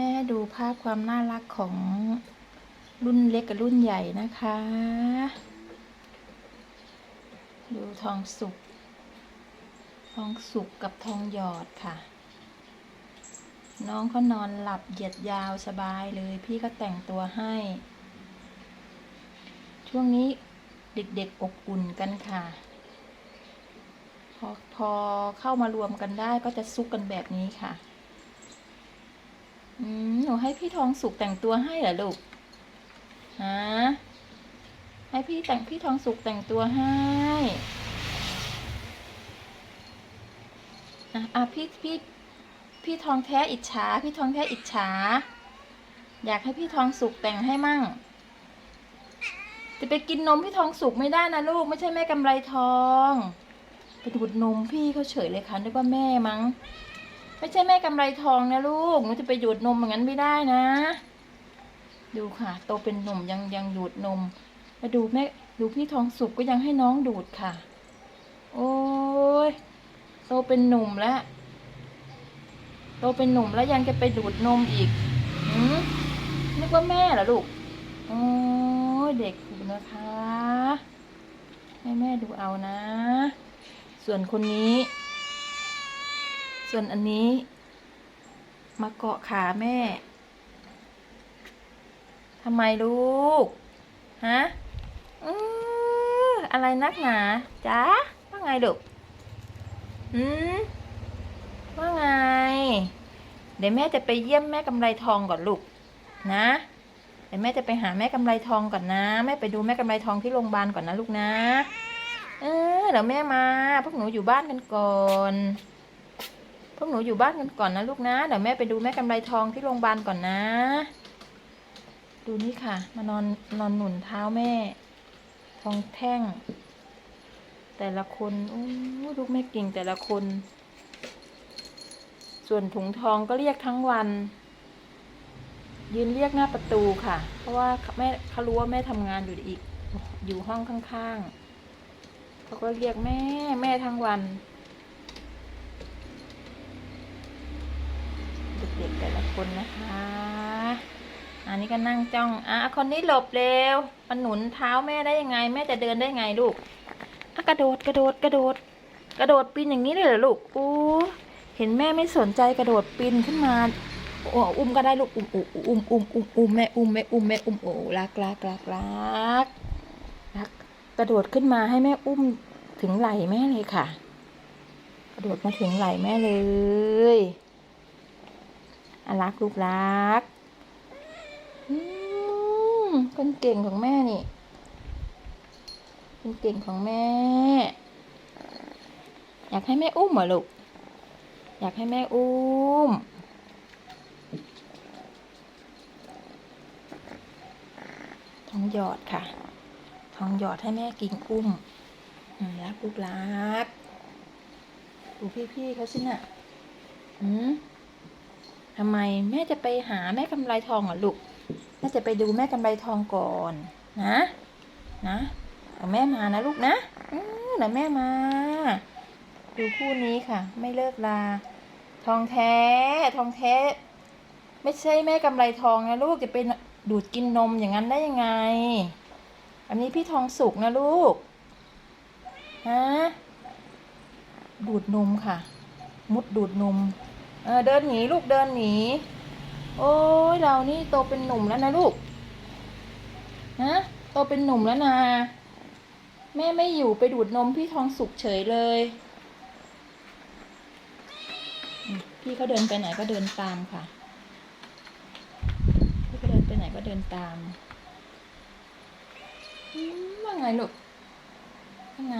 แม่ดูภาพความน่ารักของรุ่นเล็กกับรุ่นใหญ่นะคะ ดูทองสุก ทองสุกกับทองหยอดค่ะ น้องเขานอนหลับเหยียดยาวสบายเลย พี่ก็แต่งตัวให้ ช่วงนี้เด็กๆอบอุ่นกันค่ะ พอพอเข้ามารวมกันได้ก็จะซุกกันแบบนี้ค่ะ อืมหนูให้พี่ทองสุกแต่งตัวให้เหรอลูกฮะให้พี่แต่งพี่ทองสุกแต่งตัวให้อะอะพี่พี่พี่ทองแท้อิจฉา พี่ทองแท้อิจฉา อยากให้พี่ทองสุกแต่งให้มั่ง จะไปกินนมพี่ทองสุกไม่ได้นะลูกไม่ใช่แม่กำไรทอง ไปดูดนมพี่เขาเฉยเลยค่ะนึกว่าแม่มั้ง ไม่ใช่แม่กำไรทองนะลูกหนูจะไปหยุดนมอย่างนั้นไม่ได้นะ ดูค่ะ โตเป็นหนุ่มยังยังดูดนมมาดูแม่ดูพี่ทองสุกก็ยังให้น้องดูดค่ะ โอ้ยโตเป็นหนุ่มแล้วโตเป็นหนุ่มแล้วยังจะไปดูดนมอีกหืมนึกว่าแม่เหรอลูกโอ้ยเด็กอยู่นะคะ ให้แม่ดูเอานะ ส่วนคนนี้ ส่วนอันนี้ มาเกาะขาแม่ ทำไมลูก ฮะอืออะไรนักหนาจ๊ะว่าไงลูกอืมว่าไง เดี๋ยวแม่จะไปเยี่ยมแม่กำไรทองก่อนลูก นะเดี๋ยวแม่จะไปหาแม่กำไรทองก่อนนะแม่ไปดูแม่กำไรทองที่โรงพยาบาลก่อนนะลูกนะ เออเดี๋ยวแม่มา พวกหนูอยู่บ้านกันก่อน พวกหนูอยู่บ้านกันก่อนนะลูกนะ เดี๋ยวแม่ไปดูแม่กำไรทองที่โรงพยาบาลก่อนนะ ดูนี่ค่ะ มานอนนอนหนุนเท้าแม่ ทองแท่ง แต่ละคนโอ้ลูกแม่เก่งแต่ละคน ส่วนถุงทองก็เรียกทั้งวัน ยืนเรียกหน้าประตูค่ะ เพราะว่าแม่เขารู้ว่าแม่ทำงานอยู่อีก อยู่ห้องข้างๆเขาก็เรียกแม่แม่ทั้งวัน ด็กๆแต่ละคนนะคะ อันนี้ก็นั่งจ้อง อะคนนี้หลบเร็วมันหนุนเท้าแม่ได้ยังไง แม่จะเดินได้ไงลูกอะกระโดดกระโดดกระโดด กระโดดปีนอย่างนี้เลยเหรอลูกอู้เห็นแม่ไม่สนใจกระโดดปีนขึ้นมาอ้อุ้มก็ได้ลูกอุ้มอุ้มอุ้มอุ้มอุ้มอุ้มแม่อุ้มแม่อุ้มแม่อุ้มโอ้รักรักรักรักรักกระโดดขึ้นมาให้แม่อุ้มถึงไหล่แม่เลยค่ะ กระโดดมาถึงไหล่แม่เลย อะรักลูกรักอืมคนเก่งของแม่นี่คนเก่งของแม่ อยากให้แม่อุ้มเหรอลูก อยากให้แม่อุ้มทองหยอดค่ะทองหยอดให้แม่กินอุ้มอืมรักลูกรักดูพี่ๆเขาสิน่ะอืม ทำไมแม่จะไปหาแม่กำไรทองเหรอลูกแม่จะไปดูแม่กำไรทองก่อน นะ นะเดี๋ยวแม่มานะลูกนะเดี๋ยวแม่มา ดูคู่นี้ค่ะ ไม่เลิกลา ทองแท้ ทองแท้ ไม่ใช่แม่กำไรทองนะลูกจะไปดูดกินนมอย่างนั้นได้ยังไง อันนี้พี่ทองสุกนะลูก ฮะ ดูดนมค่ะ มุดดูดนม เออเดินหนีลูกเดินหนี โอ้ยเรานี่โตเป็นหนุ่มแล้วนะลูกนะโตเป็นหนุ่มแล้วนะแม่ไม่อยู่ไปดูดนมพี่ทองสุกเฉยเลย พี่เขาเดินไปไหนก็เดินตามค่ะพี่เขาเดินไปไหนก็เดินตามว่าไงลูกว่าไง